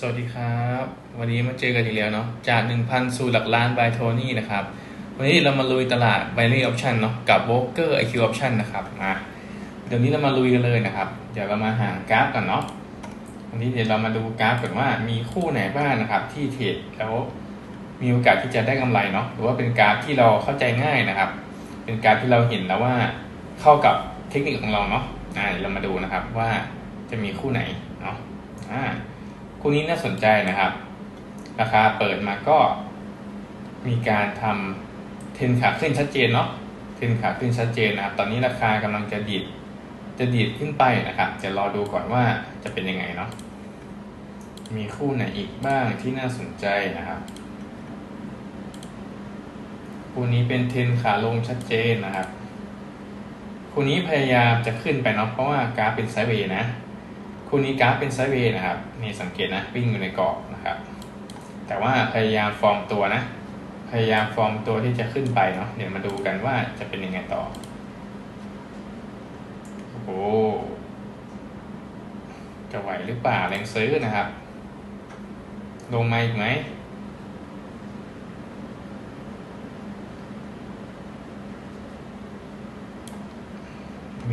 สวัสดีครับ วันนี้มาเจอกันอีกแล้วเนาะจาก 1,000 สู่หลักล้านบายโทนี่นะครับ วันนี้เรามาลุยตลาด binary option เนาะกับ broker IQ option นะครับมาเดี๋ยวนี้เรามาลุยกันเลยนะครับ เดี๋ยวเรามาหากราฟกันเนาะวันนี้เดี๋ยวเรามาดูกราฟกันว่ามีคู่ไหนบ้างนะครับ ที่เทรดแล้วมีโอกาสที่จะได้กำไรเนาะหรือว่าเป็นกราฟที่เราเข้าใจง่ายนะครับ เป็นกราฟที่เราเห็นแล้วว่าเข้ากับเทคนิคของเราเนาะอ่าเดี๋ยวเรามาดูนะครับว่าจะมีคู่ไหนเนาะอ่า คู่นี้น่าสนใจนะครับ ราคาเปิดมาก็มีการทำเทนขาขึ้นชัดเจนเนาะเทนขาขึ้นชัดเจนนะครับ ตอนนี้ราคากำลังจะดีดจะดีดขึ้นไปนะครับจะรอดูก่อนว่าจะเป็นยังไงเนาะมีคู่ไหนอีกบ้างที่น่าสนใจนะครับคู่นี้เป็นเทนขาลงชัดเจนนะครับคู่นี้พยายามจะขึ้นไปเนาะเพราะว่ากราฟเป็นไซด์เวย์นะ คู่นี้กราฟเป็นไซด์เวย์นะครับนี่สังเกตนะวิ่งอยู่ในกรอบนะครับ แต่ว่าพยายามฟอร์มตัวนะ พยายามฟอร์มตัวที่จะขึ้นไปเนาะเดี๋ยวมาดูกันว่าจะเป็นยังไงต่อโอ้โหจะไหวหรือเปล่าแรงซื้อนะครับ ลงมาอีกไหม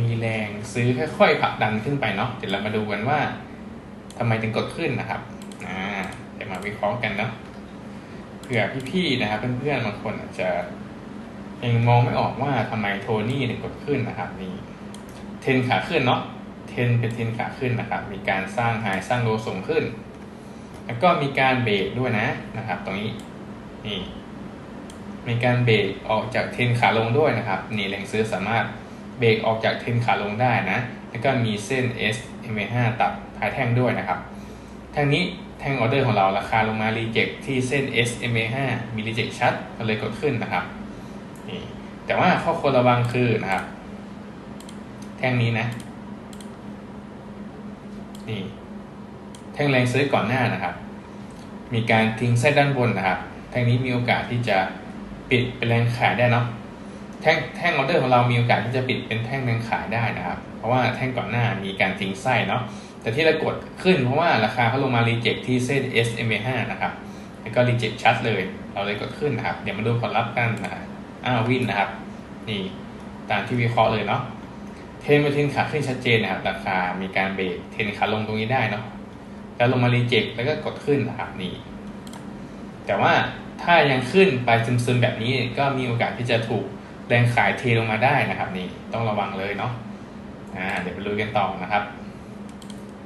มีแรงซื้อค่อยๆผลักดันขึ้นไปเนาะเดี๋ยวเรามาดูกันว่าทำไมถึงกดขึ้นนะครับอ่าเดี๋ยวมาวิเคราะห์กันเนาะเผื่อพี่ๆนะครับเพื่อนๆบางคนอาจจะยังมองไม่ออกว่าทำไมโทนี่ถึงกดขึ้นนะครับนี่เทนขาขึ้นเนาะเทนเป็นเทนขาขึ้นนะครับ มีการสร้างไฮสร้างโลส่งขึ้น แล้วก็มีการเบรกด้วยนะนะครับ ตรงนี้นี่มีการเบรกออกจากเทนขาลงด้วยนะครับ นี่แรงซื้อสามารถ เบรกออกจากเทนขาลงได้นะ แล้วก็มีเส้น S M 5ตัดท้ายแท่งด้วยนะครับแท่งนี้แท่งออเดอร์ของเราราคาลงมารีเจ็คที่เส้น S M 5มีรีเจ็คชัดก็เลยกดขึ้นนะครับนี่แต่ว่าข้อควรระวังคือนะครับ แท่งนี้นะนี่แท่งแรงซื้อก่อนหน้านะครับ มีการทิ้งเส้นด้านบนนะครับ แท่งนี้มีโอกาสที่จะปิดเป็นแรงขายได้เนาะ แท่งแท่งออเดอร์ของเรามีโอกาสที่จะปิดเป็นแท่งแรงขายได้นะครับ เพราะว่าแท่งก่อนหน้ามีการทิ้งไส้เนาะแต่ที่เรากดขึ้นเพราะว่าราคาเขาลงมารีเจ็คที่เส้น SMA 5นะครับแล้วก็รีเจ็คชัดเลย เราเลยกดขึ้นนะครับ เดี๋ยวมาดูผลลัพธ์กันนะครับอ้าววินนะครับ นี่ตามที่วิเคราะห์เลยเนาะเทนไปเทรนขาขึ้นชัดเจนนะครับ ราคามีการเบรกเทนขาลงตรงนี้ได้เนาะแล้วลงมารีเจ็คแล้วก็กดขึ้นนะครับนี่ แต่ว่าถ้ายังขึ้นไปซึมๆแบบนี้ก็มีโอกาสที่จะถูก แรงขายเทลงมาได้นะครับ นี่ต้องระวังเลยเนาะอ่าเดี๋ยวไปดูกันต่อนะครับ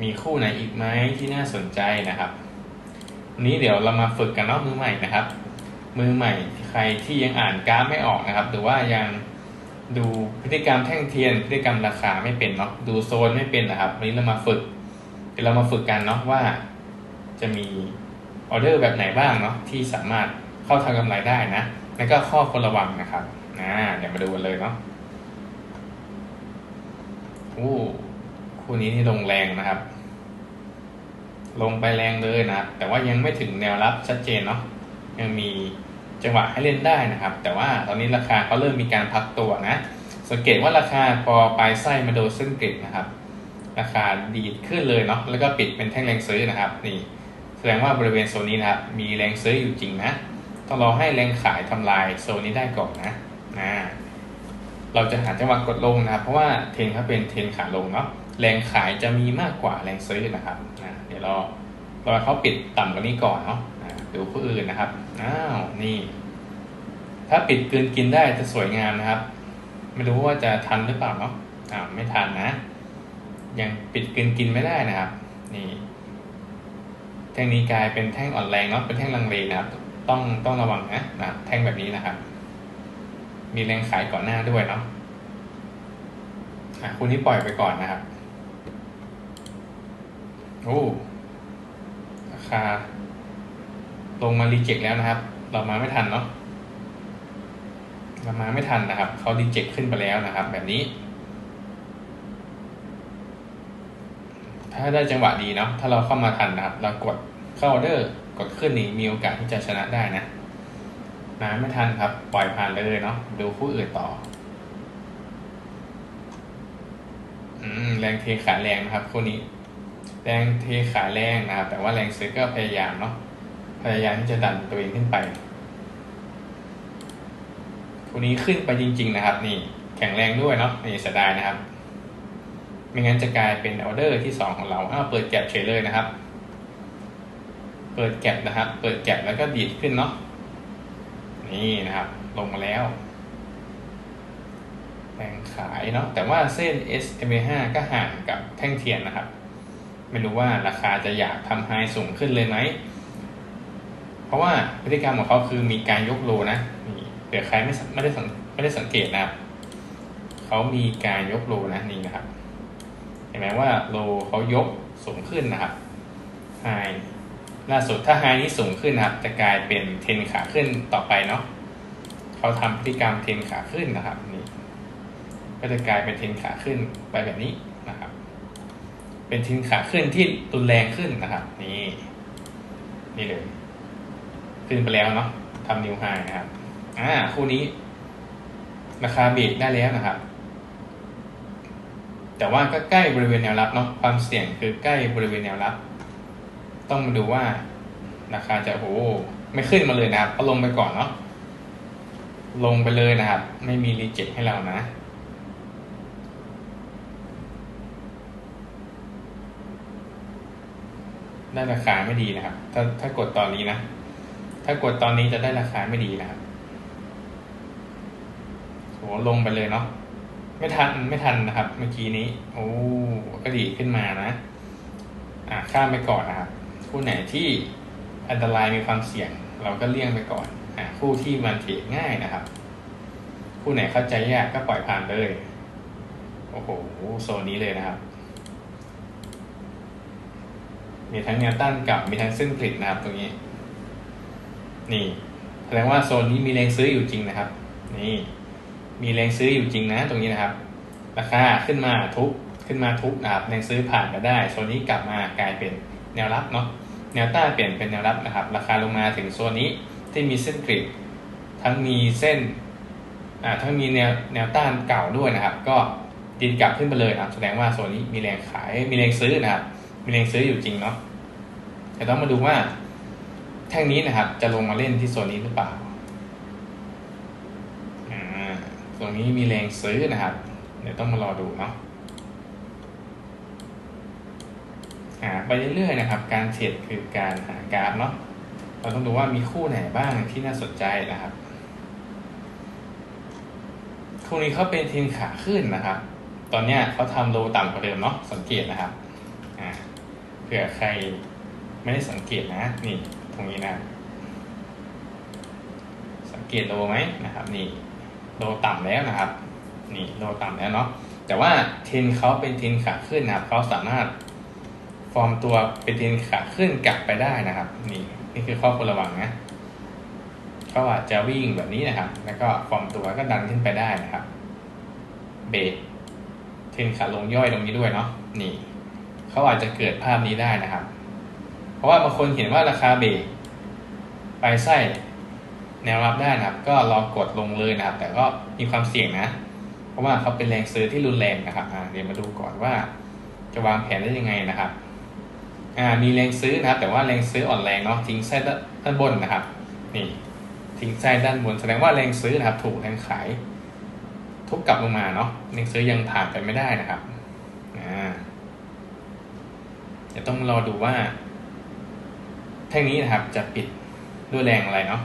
มีคู่ไหนอีกไหมที่น่าสนใจนะครับนนี้เดี๋ยวเรามาฝึกกันเนาะมือใหม่นะครับ มือใหม่ใครที่ยังอ่านกราฟไม่ออกนะครับ หรือว่ายังดูพฤติกรรมแท่งเทียน พฤติกรรมราคาไม่เป็นเนาะดูโซนไม่เป็นนะครับวันนี้เรามาฝึกเดี๋ยวเรามาฝึกกันเนาะว่า จะมีออเดอร์แบบไหนบ้างเนาะที่สามารถเข้าทางกำไรได้นะ แล้วก็ข้อควรระวังนะครับ อ่าเดี๋ยวมาดูกันเลยเนาะโอ้คู่นี้นี่ลงแรงนะครับ ลงไปแรงเลยนะแต่ว่ายังไม่ถึงแนวรับชัดเจนเนาะยังมีจังหวะให้เล่นได้นะครับ แต่ว่าตอนนี้ราคาเขาเริ่มมีการพักตัวนะ สังเกตว่าราคาพอปลายไส้มาโดนเส้นกริดนะครับ ราคาดีดขึ้นเลยเนาะแล้วก็ปิดเป็นแท่งแรงซื้อนะครับ นี่แสดงว่าบริเวณโซนนี้นะครับมีแรงซื้ออยู่จริงนะต้องรอให้แรงขายทำลายโซนนี้ได้ก่อนนะ นะเราจะหาจังหวะกดลงนะครับ เพราะว่าเทนเขาเป็นเทนขาลงเนาะแรงขายจะมีมากกว่าแรงซื้อนะครับนะเดี๋ยวเรารอเขาปิดต่ำกว่านี้ก่อนเนาะดูผู้อื่นนะครับอ้าวนี่ ถ้าปิดเกินกินได้จะสวยงามนะครับ ไม่รู้ว่าจะทันหรือเปล่าเนาะอ่าไม่ทันนะ ยังปิดเกินกินไม่ได้นะครับ นี่ แท่งนี้กลายเป็นแท่งอ่อนแรงเนาะเป็นแท่งลังเลนะครับ ต้องต้องระวังนะนะแท่งแบบนี้นะครับ มีแรงขายก่อนหน้าด้วยเนาะอะคุณนี้ปล่อยไปก่อนนะครับ โอ้ราคา ลงมารีเจ็คแล้วนะครับ เรามาไม่ทันเนาะเรามาไม่ทันนะครับ เขารีเจ็คขึ้นไปแล้วนะครับ แบบนี้ ถ้าได้จังหวะดีเนาะถ้าเราเข้ามาทันนะครับ เรากดเข้าออเดอร์กดขึ้นนี่มีโอกาสที่จะชนะได้นะ มาไม่ทันครับ ปล่อยผ่านเลยเนาะดูคู่อื่นต่อ อืมแรงเทขาแรงนะครับคู่นี้ แรงเทขายแรงนะครับแต่ว่าแรงซื้อก็พยายามเนาะพยายามที่จะดันตัวเองขึ้นไปคู่นี้ขึ้นไปจริง ๆ นะครับ นี่แข็งแรงด้วยเนาะนี่เสียดายนะครับไม่งั้นจะกลายเป็นออเดอร์ที่สองของเรา อ้าว เปิดแก็บเฉยเลยนะครับ เปิดแก็บนะครับ เปิดแก็บแล้วก็ดีดขึ้นเนาะ นี่นะครับ ลงมาแล้วแรงขายเนาะแต่ว่าเส้น SMA5 ก็ห่างกับแท่งเทียนนะครับ ไม่รู้ว่าราคาจะอยากทำไฮสูงขึ้นเลยไหม เพราะว่าพฤติกรรมของเขาคือมีการยกโลนะนี่เดี๋ยวใครไม่ไม่ได้สังไม่ได้สังเกตนะครับเขามีการยกโลนะนี่นะครับ เห็นไหมว่าโลเขายกสูงขึ้นนะครับไฮ ล่าสุดถ้าไฮนี้สูงขึ้นนะครับ จะกลายเป็นเทนขาขึ้นต่อไปเนาะเขาทำพฤติกรรมเทนขาขึ้นนะครับนี่ก็จะกลายเป็นเทนขาขึ้นไปแบบนี้นะครับ เป็นเทนขาขึ้นที่รุนแรงขึ้นนะครับ นี่นี่เลย ขึ้นไปแล้วเนาะทำนิวไฮนะครับอ่าคู่นี้ราคาเบรกได้แล้วนะครับ แต่ว่าก็ใกล้บริเวณแนวรับเนาะความเสี่ยงคือใกล้บริเวณแนวรับ ต้องมาดูว่าราคาจะโอ้ไม่ขึ้นมาเลยนะครับก็ลงไปก่อนเนาะลงไปเลยนะครับ ไม่มีรีเจ็คให้เรานะได้ราคาไม่ดีนะครับ ถ้าถ้ากดตอนนี้นะ ถ้ากดตอนนี้จะได้ราคาไม่ดีนะครับโหลงไปเลยเนาะ ไม่ทันไม่ทันนะครับ เมื่อกี้นี้ โอ้ก็ดีขึ้นมานะ อ่าข้ามไปก่อนนะครับ คู่ไหนที่อันตรายมีความเสี่ยง เราก็เลี่ยงไปก่อนอ่าคู่ที่มันเทรดง่ายนะครับ คู่ไหนเข้าใจยากก็ปล่อยผ่านเลยโอ้โหโซนนี้เลยนะครับ มีทั้งแนวต้านกลับมีทั้งเส้นกริดนะครับตรงนี้ นี่แสดงว่าโซนนี้มีแรงซื้ออยู่จริงนะครับ นี่ มีแรงซื้ออยู่จริงนะ ตรงนี้นะครับ ราคาขึ้นมาทุกขึ้นมาทุกนะครับแรงซื้อผ่านมาได้ โซนนี้กลับมากลายเป็นแนวรับเนาะ แนวต้านเปลี่ยนเป็นแนวรับนะครับ ราคาลงมาถึงโซนนี้ที่มีเส้นกริดทั้งมีเส้นอ่าทั้งมีแนวแนวต้านเก่าด้วยนะครับ ก็ดินกลับขึ้นไปเลยนะครับแสดงว่าโซนนี้มีแรงขายมีแรงซื้อนะครับ มีแรงซื้ออยู่จริงเนาะแต่ต้องมาดูว่าแท่งนี้นะครับ จะลงมาเล่นที่โซนนี้หรือเปล่าอ่าตรงนี้มีแรงซื้อนะครับ เดี๋ยวต้องมารอดูเนาะ หาไปเรื่อยๆนะครับ การเทรดคือการหากราฟเนาะเราต้องดูว่ามีคู่ไหนบ้างที่น่าสนใจนะครับ คู่นี้เขาเป็นเทนขาขึ้นนะครับ ตอนเนี้ยเขาทำโลต่ำกว่าเดิมเนาะสังเกตนะครับอ่าเผื่อใครไม่ได้สังเกตนะนี่ตรงนี้นะ สังเกตโลไหมนะครับ นี่โลต่ำแล้วนะครับ นี่โลต่ำแล้วเนาะแต่ว่าเทนเขาเป็นเทนขาขึ้นนะครับเขาสามารถ ฟอร์มตัวเป็นเทรนขาขึ้นกลับไปได้นะครับ นี่นี่คือข้อควรระวังนะเขาอาจจะวิ่งแบบนี้นะครับ แล้วก็ฟอร์มตัวก็ดันขึ้นไปได้นะครับ เบรกเทนขาลงย่อยตรงนี้ด้วยเนาะนี่เขาอาจจะเกิดภาพนี้ได้นะครับ เพราะว่าบางคนเห็นว่าราคาเบรกไปไส้แนวรับได้นะครับ ก็รอกดลงเลยนะครับ แต่ก็มีความเสี่ยงนะ เพราะว่าเขาเป็นแรงซื้อที่รุนแรงนะครับเดี๋ยวมาดูก่อนว่าจะวางแผนได้ยังไงนะครับ อ่ามีแรงซื้อนะครับ แต่ว่าแรงซื้ออ่อนแรงเนาะทิ้งไส้ด้านบนนะครับ นี่ทิ้งไส้ด้านบนแสดงว่าแรงซื้อนะครับ ถูกแรงขาย ทุบกลับลงมาเนาะแรงซื้อยังผ่านไปไม่ได้นะครับอ่าจะต้องรอดูว่า แท่งนี้นะครับจะปิดด้วยแรงอะไรเนาะ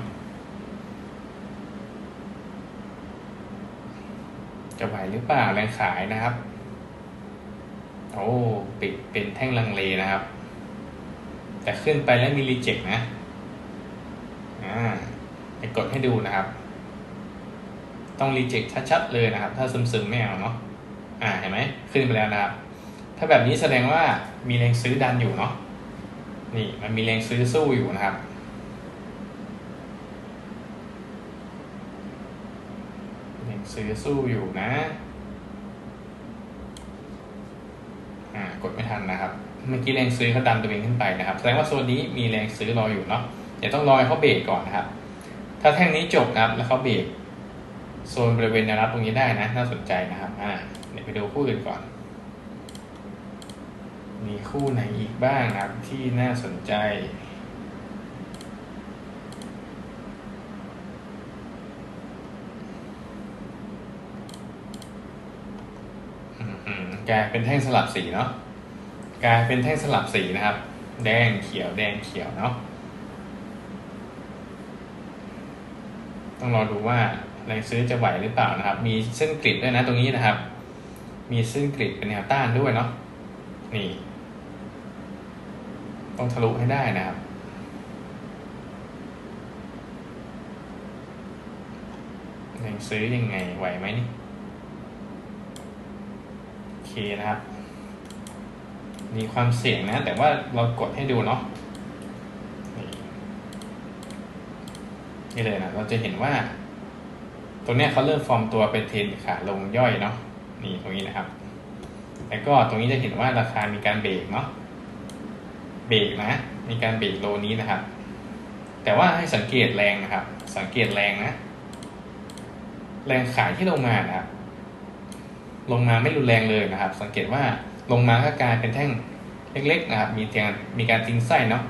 จะไหวหรือเปล่าแรงขายนะครับ โอ้ปิดเป็นแท่งลังเลนะครับ แต่ขึ้นไปแล้วมีรีเจ็คนะอ่าจะกดให้ดูนะครับ ต้องรีเจ็คชัดๆเลยนะครับ ถ้าซึมๆไม่เอาเนาะอ่าเห็นไหมขึ้นไปแล้วนะครับ ถ้าแบบนี้แสดงว่ามีแรงซื้อดันอยู่เนาะนี่มันมีแรงซื้อสู้อยู่นะครับแรงซื้อสู้อยู่นะ อ่ากดไม่ทันนะครับ เมื่อกี้แรงซื้อเขาดันตัวเองขึ้นไปนะครับแสดงว่าโซนนี้มีแรงซื้อรออยู่เนาะเดี๋ยวต้องรอให้เขาเบรกก่อนนะครับ ถ้าแท่งนี้จบนะครับ แล้วเขาเบรกโซนบริเวณแนวรับตรงนี้ได้นะ น่าสนใจนะครับอ่าเดี๋ยวไปดูคู่อื่นก่อน มีคู่ไหนอีกบ้างครับที่น่าสนใจ อืมอืม กลายเป็นแท่งสลับสีเนาะกลายเป็นแท่งสลับสีนะครับ แดงเขียวแดงเขียวเนาะต้องรอดูว่าแรงซื้อจะไหวหรือเปล่านะครับ มีเส้นกริดด้วยนะตรงนี้นะครับ มีเส้นกริดเป็นแนวต้านด้วยเนาะนี่ ต้องทะลุให้ได้นะครับแรงซื้อยังไงไหวไหมนี่ นะครับ มีความเสี่ยงนะ แต่ว่าเรากดให้ดูเนาะนี่เลยนะ เราจะเห็นว่า ตรงเนี้ยเขาเริ่มฟอร์มตัวเป็นเทรนขาลงย่อยเนาะ นี่ตรงนี้นะครับ แล้วก็ตรงนี้จะเห็นว่าราคามีการเบรกเนาะ เบรกนะ มีการเบรกโลนี้นะครับ แต่ว่าให้สังเกตแรงนะครับ สังเกตแรงนะ แรงขายที่ลงมานะครับ ลงมาไม่รุนแรงเลยนะครับ สังเกตว่าลงมาก็กลายเป็นแท่งเล็กๆนะครับ มีการมีการติ้งไส้เนาะ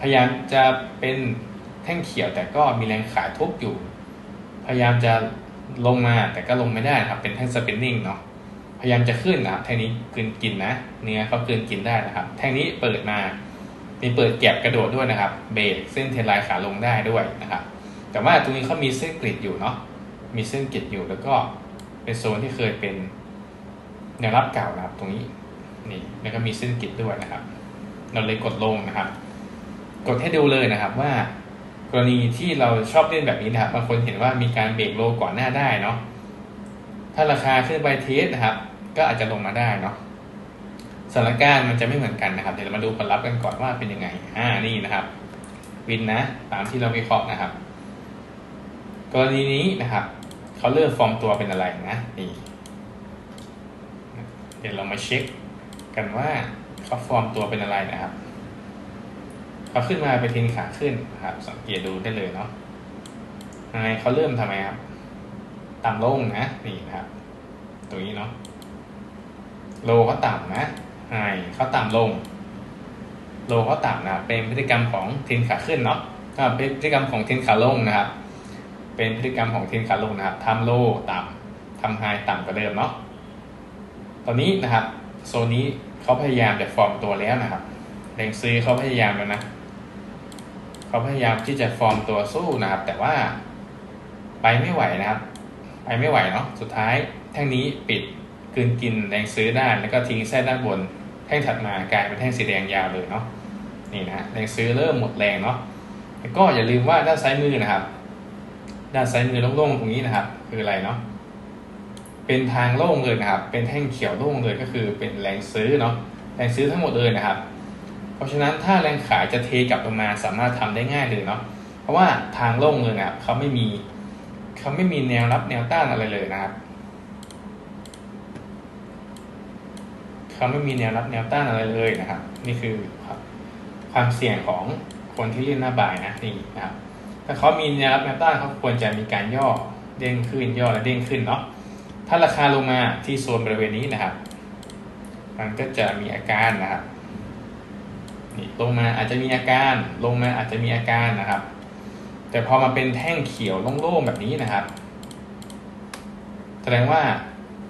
พยายามจะเป็นแท่งเขียวแต่ก็มีแรงขายทุบอยู่ พยายามจะลงมาแต่ก็ลงไม่ได้นะครับ เป็นแท่งสปินนิ่งเนาะพยายามจะขึ้นนะครับแท่งนี้กลืนกินนะ เนื้อเขากลืนกินได้นะครับ แท่งนี้เปิดมามีเปิดแก็บกระโดดด้วยนะครับ เบรกเส้นเทนไลน์ขาลงได้ด้วยนะครับ แต่ว่าตรงนี้เขามีเส้นกริดอยู่เนาะมีเส้นกริดอยู่แล้วก็ เป็นโซนที่เคยเป็นแนวรับเก่านะครับตรงนี้นี่แล้วก็มีเส้นกริดด้วยนะครับ เราเลยกดลงนะครับ กดให้ดูเลยนะครับว่ากรณีที่เราชอบเล่นแบบนี้นะครับบางคนเห็นว่ามีการเบรกโลก่อนหน้าได้เนาะถ้าราคาขึ้นไปเทสนะครับ ก็อาจจะลงมาได้เนาะสถานการณ์มันจะไม่เหมือนกันนะครับ เดี๋ยวเรามาดูผลลัพธ์กันก่อนว่าเป็นยังไงอ่านี่นะครับ วินนะ ตามที่เราวิเคราะห์นะครับ กรณีนี้นะครับ เขาเริ่มฟอร์มตัวเป็นอะไรนะนี่เดี๋ยวเรามาเช็คกันว่าเขาฟอร์มตัวเป็นอะไรนะครับเขาขึ้นมาเป็นทรนขาขึ้นนะครับ สังเกตดูได้เลยเนาะยังไงเขาเริ่มทำไมครับต่ำลงนะนี่นะครับ ตรงนี้เนาะโลเขาต่ำนะไฮเขาต่ำลง โลเขาต่ำนะครับเป็นพฤติกรรมของทรนขาขึ้นเนาะเป็นพฤติกรรมของทรนขาลงนะครับ เป็นพฤติกรรมของเทรนขาลงนะครับทำโลต่ำทำไฮต่ำกว่าเดิมเนาะตอนนี้นะครับโซนนี้เขาพยายามจะฟอร์มตัวแล้วนะครับแรงซื้อเขาพยายามแล้วนะเขาพยายามที่จะฟอร์มตัวสู้นะครับ แต่ว่าไปไม่ไหวนะครับ ไปไม่ไหวเนาะสุดท้ายแท่งนี้ปิดกลืนกินแรงซื้อได้แล้วก็ทิ้งเส้ด้านบน แท่งถัดมากลายเป็นแท่งสีแดงยาวเลยเนาะนี่นะแรงซื้อเริ่มหมดแรงเนาะแล้วก็อย่าลืมว่าด้านซ้ายมือนะครับ ด้านซ้ายมือโล่งๆตรงนี้นะครับ คืออะไรเนาะเป็นทางโล่งเลยนะครับ เป็นแท่งเขียวโล่งเลยก็คือเป็นแรงซื้อเนาะแรงซื้อทั้งหมดเลยนะครับ เพราะฉะนั้นถ้าแรงขายจะเทกลับลงมาสามารถทำได้ง่ายเลยเนาะเพราะว่าทางโล่งเลยนะครับเขาไม่มีเขาไม่มีแนวรับแนวต้านอะไรเลยนะครับเขาไม่มีแนวรับแนวต้านอะไรเลยนะครับ นี่คือความเสี่ยงของคนที่เล่นหน้าบ่ายนะนี่นะครับ ถ้าเขามีแนวรับแนวต้านเขาควรจะมีการย่อเด้งขึ้นย่อและเด้งขึ้นเนาะถ้าราคาลงมาที่โซนบริเวณนี้นะครับ มันก็จะมีอาการนะครับนี่ลงมาอาจจะมีอาการลงมาอาจจะมีอาการนะครับ แต่พอมาเป็นแท่งเขียวโล่งๆแบบนี้นะครับ แสดงว่า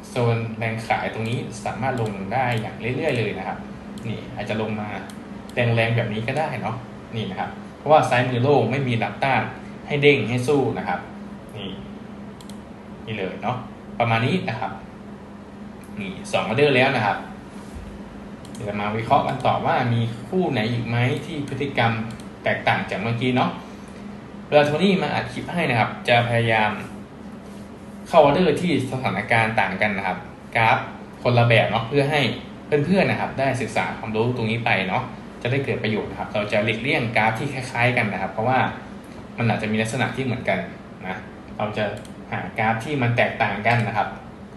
โซนแรงขายตรงนี้สามารถลงได้อย่างเรื่อยๆเลยนะครับ นี่อาจจะลงมาแรงๆแบบนี้ก็ได้เนาะนี่นะครับ ราะว่าซ้ายมือโล่งไม่มีรับต้านให้เด้งให้สู้นะครับ นี่นี่เลยเนาะประมาณนี้นะครับ นี่สองออเดอร์แล้วนะครับเดี๋ยวมาวิเคราะห์กันต่อว่ามีคู่ไหนอีกไหมที่พฤติกรรมแตกต่างจากเมื่อกี้เนาะเวลาโทนี่มาอัดคลิปให้นะครับ จะพยายามเข้าออเดอร์ที่สถานการณ์ต่างกันนะครับ กราฟคนละแบบเนาะเพื่อให้เพื่อนๆนะครับ ได้ศึกษาความรู้ตรงนี้ไปเนาะ จะได้เกิดประโยชน์นะครับ เราจะหลีกเลี่ยงกราฟที่คล้ายๆกันนะครับ เพราะว่ามันอาจจะมีลักษณะที่เหมือนกันนะเราจะหากราฟที่มันแตกต่างกันนะครับ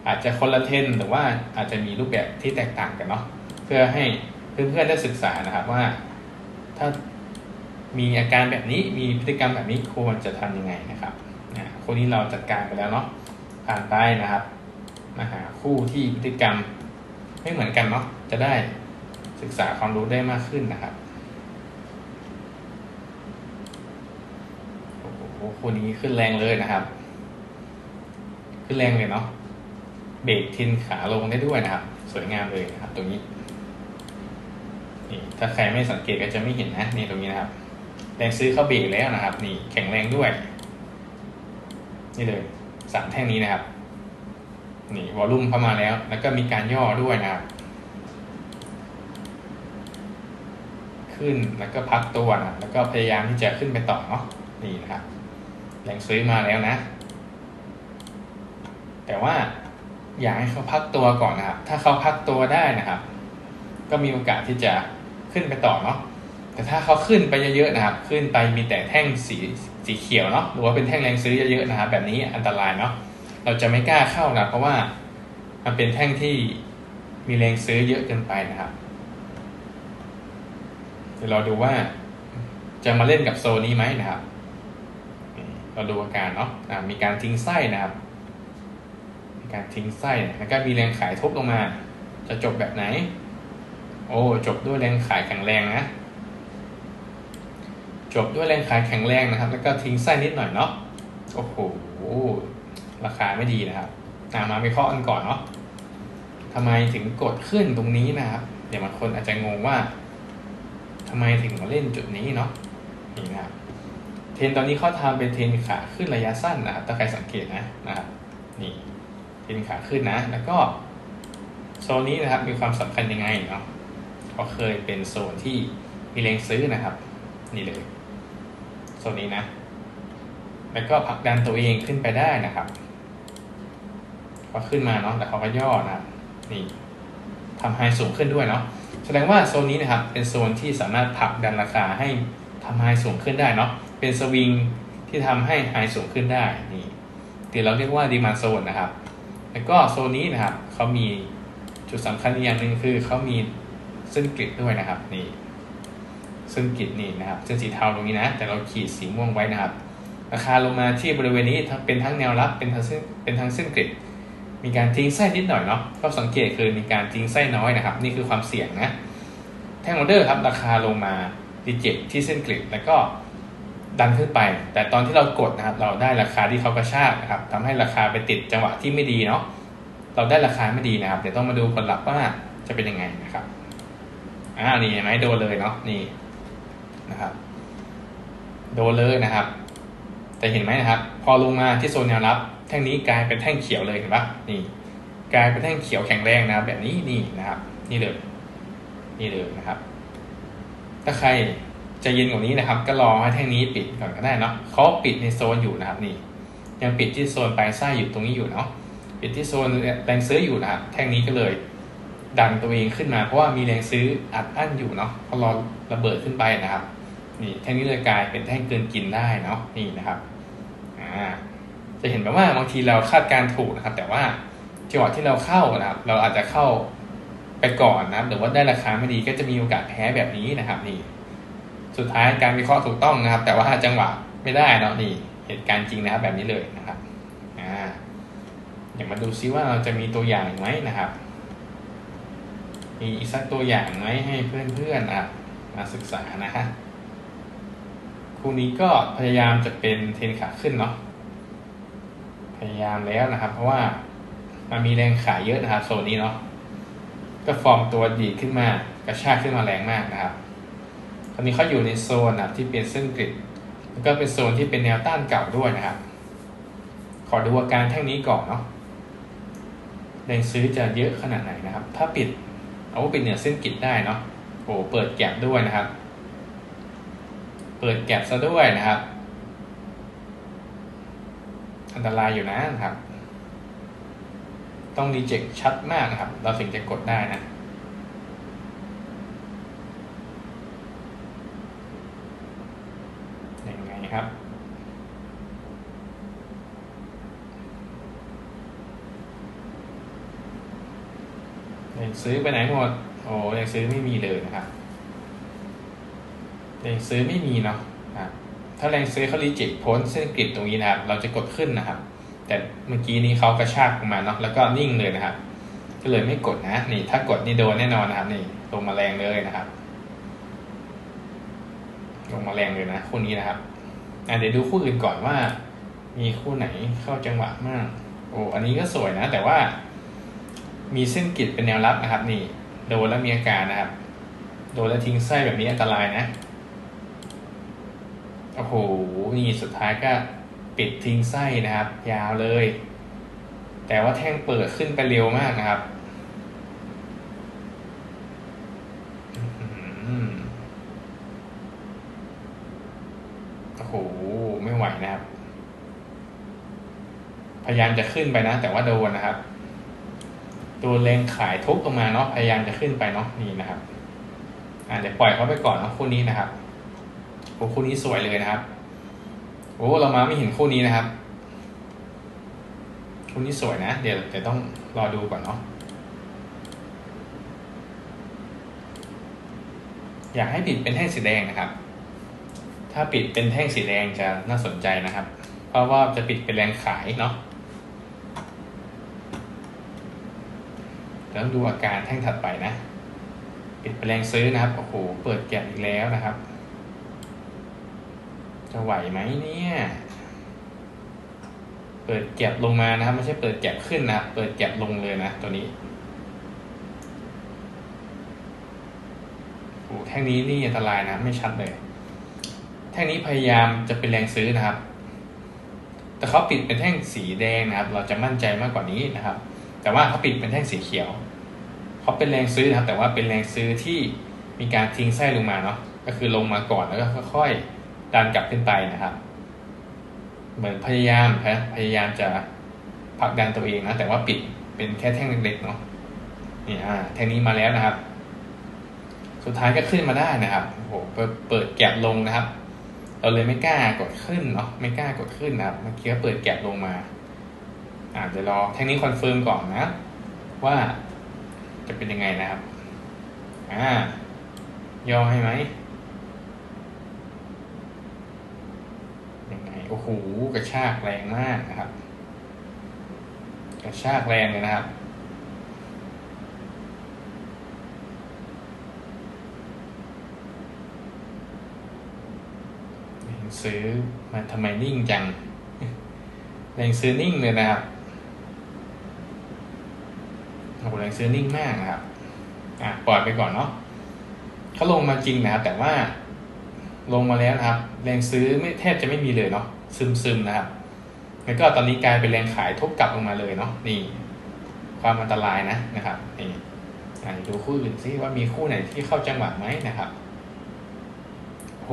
อาจจะคนละเทนหรือว่าอาจจะมีรูปแบบที่แตกต่างกันเนาะเพื่อให้เพื่อนๆได้ศึกษานะครับว่า ถ้ามีอาการแบบนี้มีพฤติกรรมแบบนี้ควรจะทำยังไงนะครับคนนี้เราจัดการไปแล้วเนาะผ่านไปนะครับมาหาคู่ที่พฤติกรรมไม่เหมือนกันเนาะจะได้ ศึกษาความรู้ได้มากขึ้นนะครับโอ้โหคู่นี้ขึ้นแรงเลยนะครับ ขึ้นแรงเลยเนาะเบรกทินขาลงได้ด้วยนะครับ สวยงามเลยนะครับ ตรงนี้นี่ถ้าใครไม่สังเกตก็จะไม่เห็นนะนี่ตรงนี้นะครับแรงซื้อเข้าเบรกแล้วนะครับ นี่แข็งแรงด้วย นี่เลยสามแท่งนี้นะครับ นี่วอลลุ่มเข้ามาแล้ว แล้วก็มีการย่อด้วยนะครับ ขึ้น แล้วก็พักตัวนะแล้วก็พยายามที่จะขึ้นไปต่อเนาะนี่นะครับแรงซื้อมาแล้วนะ แต่ว่าอยากให้เขาพักตัวก่อนนะครับ ถ้าเขาพักตัวได้นะครับ ก็มีโอกาสที่จะขึ้นไปต่อเนาะแต่ถ้าเขาขึ้นไปเยอะๆนะครับ ขึ้นไปมีแต่แท่งสีสีเขียวเนาะหรือว่าเป็นแท่งแรงซื้อเยอะๆนะครับแบบนี้อันตรายเนาะเราจะไม่กล้าเข้านะเพราะว่ามันเป็นแท่งที่มีแรงซื้อเยอะเกินไปนะครับ เดี๋ยวเราดูว่าจะมาเล่นกับโซนนี้ไหมนะครับ เราดูอาการเนาะะมีการทิ้งไส้นะครับ มีการทิ้งไส้แล้วก็มีแรงขายทบลงมา จะจบแบบไหน โอ้จบด้วยแรงขายแข็งแรงนะ จบด้วยแรงขายแข็งแรงนะครับ แล้วก็ทิ้งไส้นิดหน่อยเนาะ โอ้โห ราคาไม่ดีนะครับามาวิเคราะห์กันก่อนเนาะทำไมถึงกดขึ้นตรงนี้นะครับ เดี๋ยวบางคนอาจจะงงว่า ทำไมถึงมาเล่นจุดนี้เนาะนี่นะครับเทรนตอนนี้เขาทำเป็นเทรนขาขึ้นระยะสั้นนะครับถ้าใครสังเกตนะนะครับนี่เทรนขาขึ้นนะ แล้วก็โซนนี้นะครับมีความสำคัญยังไงเนาะก็เคยเป็นโซนที่มีแรงซื้อนะครับ นี่เลยโซนนี้นะ แล้วก็ผลักดันตัวเองขึ้นไปได้นะครับก็ขึ้นมาเนาะแต่เขาก็ย่อนะนี่ทำไฮสูงขึ้นด้วยเนาะ แสดงว่าโซนนี้นะครับเป็นโซนที่สามารถผลักดันราคาให้ทำไฮสูงขึ้นได้เนาะเป็นสวิงที่ทำให้ไฮสูงขึ้นได้นี่ที่เราเรียกว่าดีมาโซนนะครับ แล้วก็โซนนี้นะครับเขามีจุดสำคัญอีกอย่างหนึ่งคือเขามีเส้นกริดด้วยนะครับนี่เส้นกริดนี่นะครับเส้นสีเทาตรงนี้นะ แต่เราขีดสีม่วงไว้นะครับ ราคาลงมาที่บริเวณนี้เป็นทั้งแนวรับเป็นทั้งเส้นเป็นทั้งเส้นกริด มีการทิ้งไส้นิดหน่อยเนาะก็สังเกตคือมีการทิ้งไส้น้อยนะครับ นี่คือความเสี่ยงนะแท่งออเดอร์ครับราคาลงมาดีเจ็ที่เส้นกริดแล้วก็ดันขึ้นไป แต่ตอนที่เรากดนะครับ เราได้ราคาที่เขากระชากนะครับทำให้ราคาไปติดจังหวะที่ไม่ดีเนาะเราได้ราคาไม่ดีนะครับ เดี๋ยวต้องมาดูผลลัพธ์ว่าจะเป็นยังไงนะครับอ่านี่เห็นไหมโดนเลยเนาะนี่นะครับ โดนเลยนะครับ แต่เห็นไหมนะครับ พอลงมาที่โซนแนวรับ แท่งนี้กลายเป็นแท่งเขียวเลยเห็นปะนี่กลายเป็นแท่งเขียวแข็งแรงนะครับ แบบนี้นี่นะครับ นี่เลย นี่เลยนะครับ ถ้าใครจะเย็นกว่านี้นะครับ ก็รอให้แท่งนี้ปิดก่อนก็ได้เนาะเขาปิดในโซนอยู่นะครับนี่ ยังปิดที่โซนปลายไส้อยู่ตรงนี้อยู่เนาะปิดที่โซนแรงซื้ออยู่นะครับ แท่งนี้ก็เลย ดันตัวเองขึ้นมาเพราะว่ามีแรงซื้ออัดอั้นอยู่เนาะพอรอระเบิดขึ้นไปนะครับ นี่แท่งนี้เลยกลายเป็นแท่งเกินกินได้เนาะนี่นะครับอ่า จะเห็นแบบว่าบางทีเราคาดการถูกนะครับ แต่ว่าจังหวะที่เราเข้านะครับ เราอาจจะเข้าไปก่อนนะครับ หรือว่าได้ราคาไม่ดีก็จะมีโอกาสแพ้แบบนี้นะครับนี่ สุดท้ายการวิเคราะห์ถูกต้องนะครับ แต่ว่าจังหวะไม่ได้เนาะนี่ เหตุการณ์จริงนะครับแบบนี้เลยนะครับอ่าอย่ามาดูซิว่าเราจะมีตัวอย่างไหมนะครับ มีอีกสักตัวอย่างไหมให้เพื่อนๆอะมาศึกษานะฮะคู่นี้ก็พยายามจะเป็นเทนขาขึ้นเนาะ พยายามแล้วนะครับ เพราะว่ามันมีแรงขายเยอะนะครับโซนนี้เนาะก็ฟอร์มตัวดีขึ้นมากระชากขึ้นมาแรงมากนะครับตอนนี้เขาอยู่ในโซนนะที่เป็นเส้นกริดแล้วก็เป็นโซนที่เป็นแนวต้านเก่าด้วยนะครับ ขอดูอาการแท่งนี้ก่อนเนาะแรงซื้อจะเยอะขนาดไหนนะครับ ถ้าปิดเอาว่าปิดเหนือเส้นกิดได้เนาะโอ้เปิดแก็บด้วยนะครับ เปิดแก็บซะด้วยนะครับ อันตรายอยู่นะนะครับ ต้องรีเจ็คชัดมากนะครับ เราถึงจะกดได้นะยังไงครับยังซื้อไปไหนหมด โอ้ยังซื้อไม่มีเลยนะครับยังซื้อไม่มีเนาะ ถ้าแรงซื้อเขารีเจ็คพ้นเส้นกริดตรงนี้นะครับ เราจะกดขึ้นนะครับ แต่เมื่อกี้นี้เขากระชากลงมาเนาะแล้วก็นิ่งเลยนะครับ ก็เลยไม่กดนะนี่ถ้ากดนี่โดนแน่นอนนะครับ นี่ลงมาแรงเลยนะครับ ลงมาแรงเลยนะคู่นี้นะครับอะเดี๋ยวดูคู่อื่นก่อนว่า มีคู่ไหนเข้าจังหวะมาก โอ้อันนี้ก็สวยนะ แต่ว่า มีเส้นกริดเป็นแนวรับนะครับ นี่ โดนแล้วมีอาการนะครับ โดนแล้วทิ้งไส้แบบนี้อันตรายนะ โอ้โห นี่สุดท้ายก็ปิดทิ้งไส้นะครับ ยาวเลย แต่ว่าแท่งเปิดขึ้นไปเร็วมากนะครับโอ้โห ไม่ไหวนะครับ พยายามจะขึ้นไปนะ แต่ว่าโดนนะครับตัวแรงขายทุบลงมาเนาะพยายามจะขึ้นไปเนาะนี่นะครับอ่าเดี๋ยวปล่อยเขาไปก่อนเนาะคู่นี้นะครับ โอ้คู่นี้สวยเลยนะครับ โอ้เรามาไม่เห็นคู่นี้นะครับ คู่นี้สวยนะ เดี๋ยวเดี๋ยวต้องรอดูก่อนเนาะอยากให้ปิดเป็นแท่งสีแดงนะครับ ถ้าปิดเป็นแท่งสีแดงจะน่าสนใจนะครับ เพราะว่าจะปิดเป็นแรงขายเนาะแล้วดูอาการแท่งถัดไปนะ ปิดเป็นแรงซื้อนะครับ โอ้โห เปิดแก็บอีกแล้วนะครับ จะไหวไหมเนี่ย เปิดแก็บลงมานะครับ ไม่ใช่เปิดแก็บขึ้นนะ เปิดแก็บลงเลยนะตัวนี้โอ้แท่งนี้นี่อันตรายนะ ไม่ชัดเลย แท่งนี้พยายามจะเป็นแรงซื้อนะครับ แต่เขาปิดเป็นแท่งสีแดงนะครับ เราจะมั่นใจมากกว่านี้นะครับ แต่ว่าเขาปิดเป็นแท่งสีเขียวเขาเป็นแรงซื้อนะครับ แต่ว่าเป็นแรงซื้อที่มีการทิ้งไส้ลงมาเนาะก็คือลงมาก่อนแล้วก็ค่อยๆ ดันกลับขึ้นไปนะครับ เหมือนพยายามนะพยายามจะผลักดันตัวเองนะแต่ว่าปิดเป็นแค่แท่งเล็กๆเนาะนี่อ่าแท่งนี้มาแล้วนะครับ สุดท้ายก็ขึ้นมาได้นะครับโอ้โหเปิดแก็บลงนะครับ เราเลยไม่กล้ากดขึ้นเนาะไม่กล้ากดขึ้นนะครับเมื่อกี้เปิดแก็บลงมาอ่าเดี๋ยวรอแท่งนี้คอนเฟิร์มก่อนนะ ว่าจะเป็นยังไงนะครับ อ่าย่อให้ไหมยังไง โอ้โหกระชากแรงมากนะครับ กระชากแรงเลยนะครับซื้อมาทำไมนิ่งจังแรงซื้อนิ่งเลยนะครับโอ้แรงซื้อนิ่งมากนะครับ อะปล่อยไปก่อนเนาะเขาลงมาจริงนะครับแต่ว่าลงมาแล้วนะครับ แรงซื้อไม่แทบจะไม่มีเลยเนาะ ซึมซึมนะครับ แล้วก็ตอนนี้กลายเป็นแรงขายทุบกลับลงมาเลยเนาะนี่ ความอันตรายนะนะครับนี่ดูคู่อื่นซิว่ามีคู่ไหนที่เข้าจังหวะไหมนะครับ โห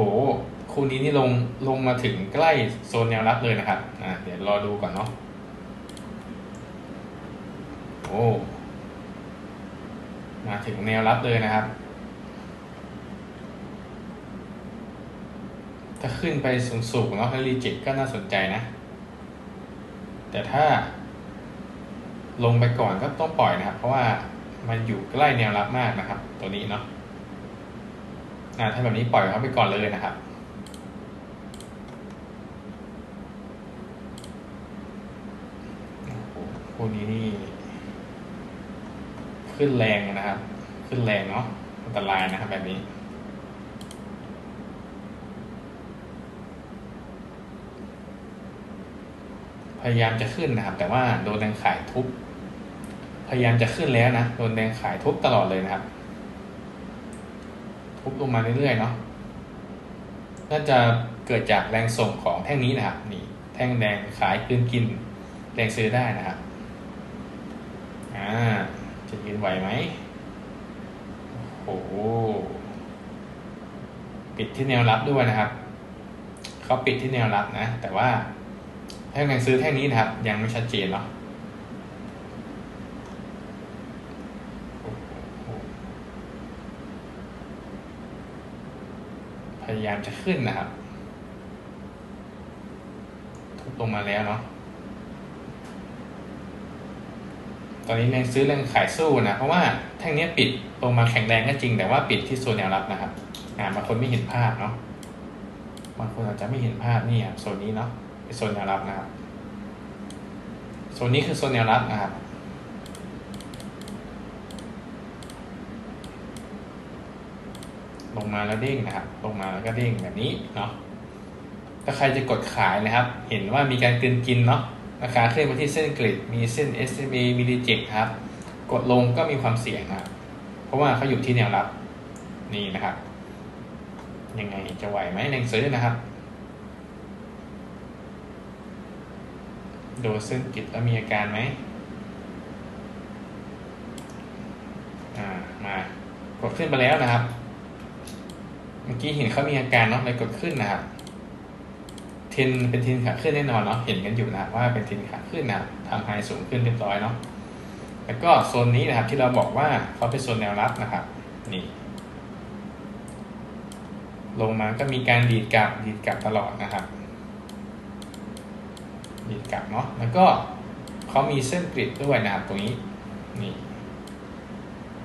คู่นี้นี่ลงลงมาถึงใกล้โซนแนวรับเลยนะครับอ่าเดี๋ยวรอดูก่อนเนาะโอ้มาถึงแนวรับเลยนะครับ ถ้าขึ้นไปสูงๆเนาะแล้วรีเจ็คก็น่าสนใจนะ แต่ถ้าลงไปก่อนก็ต้องปล่อยนะครับ เพราะว่ามันอยู่ใกล้แนวรับมากนะครับ ตัวนี้เนาะอ่าถ้าแบบนี้ปล่อยเขาไปก่อนเลยนะครับคู่นี้นี่ขึ้นแรงนะครับ ขึ้นแรงเนาะอันตรายนะครับแบบนี้ พยายามจะขึ้นนะครับ แต่ว่าโดนแรงขายทุบ พยายามจะขึ้นแล้วนะโดนแรงขายทุบตลอดเลยนะครับ ทุบลงมาเรื่อยๆเนาะน่าจะเกิดจากแรงส่งของแท่งนี้นะครับ นี่ แท่งแดงขายคืนกินแรงซื้อได้นะครับอ่าจะยืนไหวไหมโอ้โหปิดที่แนวรับด้วยนะครับเขาปิดที่แนวรับนะ แต่ว่า แท่งแรงซื้อแท่งนี้นะครับ ยังไม่ชัดเจนเนาะพยายามจะขึ้นนะครับ ทุบลงมาแล้วเนาะตอนนี้แรงซื้อแรงขายสู้นะ เพราะว่าแท่งนี้ปิดลงมาแข็งแรงก็จริง แต่ว่าปิดที่โซนแนวรับนะครับ อ่าบางคนไม่เห็นภาพเนาะบางคนอาจจะไม่เห็นภาพนี่โซนนี้เนาะ เป็นโซนแนวรับนะครับโซนนี้คือโซนแนวรับนะครับลงมาแล้วเด้งนะครับ ลงมาแล้วก็เด้งแบบนี้เนาะ ถ้าใครจะกดขายนะครับ เห็นว่ามีการกินกินเนาะ ราคาเคลื่อนมาที่เส้นกริดมีเส้น SMA มีดิจิตครับ กดลงก็มีความเสี่ยงครับเพราะว่าเขาอยู่ที่แนวรับ นี่นะครับ ยังไงจะไหวไหมแรงซื้อนะครับ ดูเส้นกิดแล้วมีอาการไหมอ่ามากดขึ้นไปแล้วนะครับ เมื่อกี้เห็นเขามีอาการเนาะเลยกดขึ้นนะครับเทนเป็นเทนขาขึ้นแน่นอนเนาะเห็นกันอยู่นะว่าเป็นเทนขาขึ้นนะทำไฮสูงขึ้นเรียบร้อยเนาะแล้วก็โซนนี้นะครับที่เราบอกว่าเขาเป็นโซนแนวรับนะครับนี่ลงมาก็มีการดีดกลับดีดกลับตลอดนะครับ ดีดกลับเนาะแล้วก็เขามีเส้นกริดด้วยนะครับตรงนี้นี่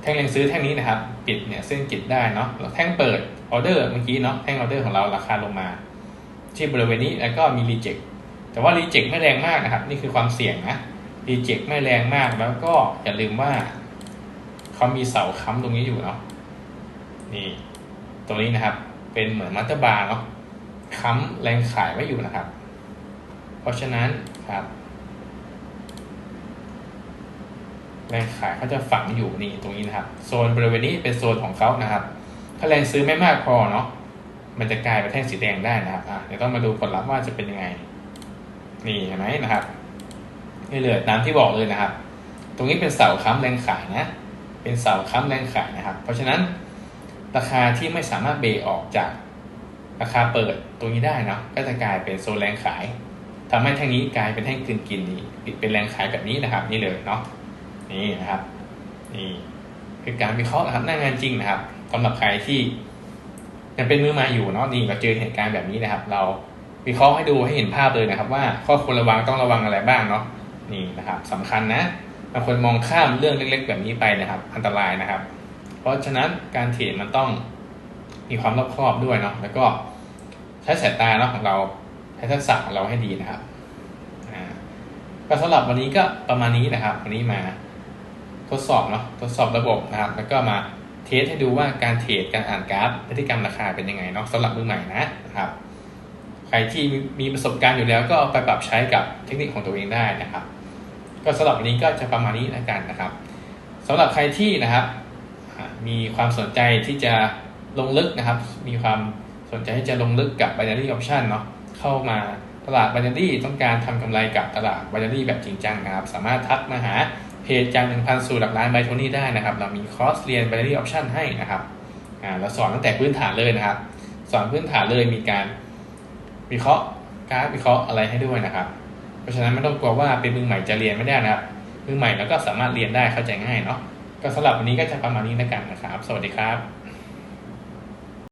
แท่งแรงซื้อแท่งนี้นะครับ ปิดเนี่ยเส้นกริดได้เนาะแล้วแท่งเปิดออเดอร์เมื่อกี้เนาะแท่งออเดอร์ของเราราคาลงมา ที่บริเวณนี้แล้วก็มีรีเจ็คแต่ว่ารีเจ็คไม่แรงมากนะครับ นี่คือความเสี่ยงนะรีเจ็คไม่แรงมากแล้วก็อย่าลืมว่าเขามีเสาค้ำตรงนี้อยู่เนาะนี่ตรงนี้นะครับ เป็นเหมือนมัตเตอร์บาร์เนาะค้ำแรงขายไว้อยู่นะครับ เพราะฉะนั้นครับแรงขายเขาจะฝังอยู่นี่ตรงนี้นะครับ โซนบริเวณนี้เป็นโซนของเขานะครับ ถ้าแรงซื้อไม่มากพอเนาะมันจะกลายเป็นแท่งสีแดงได้นะครับอะเดี๋ยวต้องมาดูผลลัพธ์ว่าจะเป็นยังไง นี่เห็นไหมนะครับนี่เลยตามที่บอกเลยนะครับ ตรงนี้เป็นเสาค้ำแรงขายนะ เป็นเสาค้ำแรงขายนะครับ เพราะฉะนั้นราคาที่ไม่สามารถเบรออกจากราคาเปิดตรงนี้ได้เนาะก็จะกลายเป็นโซนแรงขาย ทำให้แท่งนี้กลายเป็นแท่งกลืนกินนี้ปิดเป็นแรงขายแบบนี้นะครับ นี่เลยเนาะนี่นะครับนี่คือการวิเคราะห์นะครับหน้างานจริงนะครับสำหรับใครที่ยังเป็นมือใหมาอยู่เนาะนี่เราเจอเหตุการณ์แบบนี้นะครับ เราวิเคราะห์ให้ดูให้เห็นภาพเลยนะครับ ว่าข้อควรระวังต้องระวังอะไรบ้างเนาะนี่นะครับสำคัญนะบางคนมองข้ามเรื่องเล็ก ๆ แบบนี้ไปนะครับ อันตรายนะครับ เพราะฉะนั้นการเทรดมันต้องมีความรอบคอบด้วยเนาะแล้วก็ใช้สายตาเนาะของเรา ใช้ทักษะของเราให้ดีนะครับก็สำหรับวันนี้ก็ประมาณนี้นะครับ วันนี้มาทดสอบเนาะทดสอบระบบนะครับ แล้วก็มาเทสให้ดูว่าการเทรดการอ่านกราฟพฤติกรรมราคาเป็นยังไงเนาะสำหรับมือใหม่นะนะครับ ใครที่มีประสบการณ์อยู่แล้วก็ไปปรับใช้กับเทคนิคของตัวเองได้นะครับ ก็สำหรับวันนี้ก็จะประมาณนี้แล้วกันนะครับสำหรับใครที่นะครับ มีความสนใจที่จะลงลึกนะครับ มีความสนใจที่จะลงลึกกับ binary option เนาะ เข้ามาตลาด binary ต้องการทำกำไรกับตลาด binary แบบจริงจังนะครับ สามารถทักมาหาเพจจาก1,000 สู่หลักล้านไบโทนี่ได้นะครับ เรามีคอร์สเรียน binary option ให้นะครับอ่าเราสอนตั้งแต่พื้นฐานเลยนะครับ สอนพื้นฐานเลยมีการวิเคราะห์กราฟวิเคราะห์อะไรให้ด้วยนะครับ เพราะฉะนั้นไม่ต้องกลัวว่าเป็นมือใหม่จะเรียนไม่ได้นะครับมือใหม่แล้วก็สามารถเรียนได้เข้าใจง่ายเนาะก็สำหรับวันนี้ก็จะประมาณนี้แล้วกันนะครับ สวัสดีครับ